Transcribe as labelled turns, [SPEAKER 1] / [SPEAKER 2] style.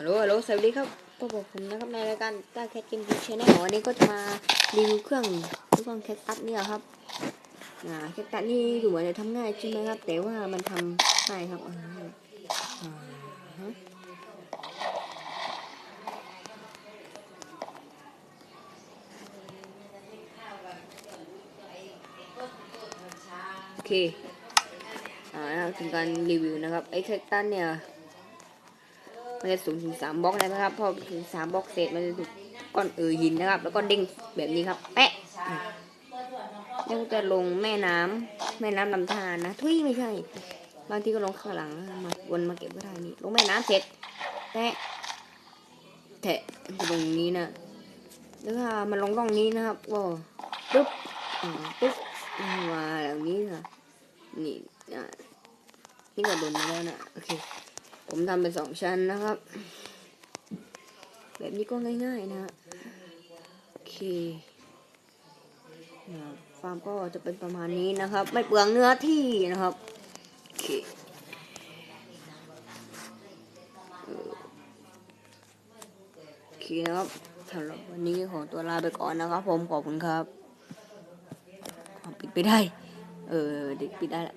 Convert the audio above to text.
[SPEAKER 1] ฮัลโหลฮัลโหลสวัสดีครับพบกับผมนะครับในรายการตาแคทเกมพีชแนลวันนี้ก็จะมารีวิวเครื่องเครื่องแคทตัสเนี่ยครับอ่าแคทตัสนี่ดูเหมือนจะทำง่ายใช่ไหมครับ แต่ว่ามันทำง่ายครับอ่าอ่าฮะโอเคอ่าถึงการรีวิวนะครับไอ้แคทตัสเนี่ย มันจะสูงถึงสามบล็อกนะครับพอถึงสามบล็อกเสร็จมันจะถูกก้อนเออหินนะครับ แล้วก็เด้งแบบนี้ครับแปะอะแล้วก็จะลงแม่น้ำแม่น้ำลำธารนะทุยไม่ใช่ บางทีก็ลงข้างหลังมาวนมาเก็บก็ได้นี่ลงแม่น้ำเสร็จแปะแทะตรงนี้นะแล้วถ้ามันลงตรงนี้นะครับก็ปึ๊บปึ๊บมาแบบนี้ค่ะนี่อะนี่ก็โดนมาแล้วนะโอเค ผมทำเป็นสองชั้นนะครับ แบบนี้ก็ง่ายๆนะฮะโอเคนะฟาร์มก็จะเป็นประมาณนี้นะครับ ไม่เปลืองเนื้อที่นะครับโอเคโอเคนะครับสำหรับวันนี้ขอตัวลาไปก่อนนะครับ ผมขอบคุณครับปิดไปได้ เออเด็กปิดได้ละ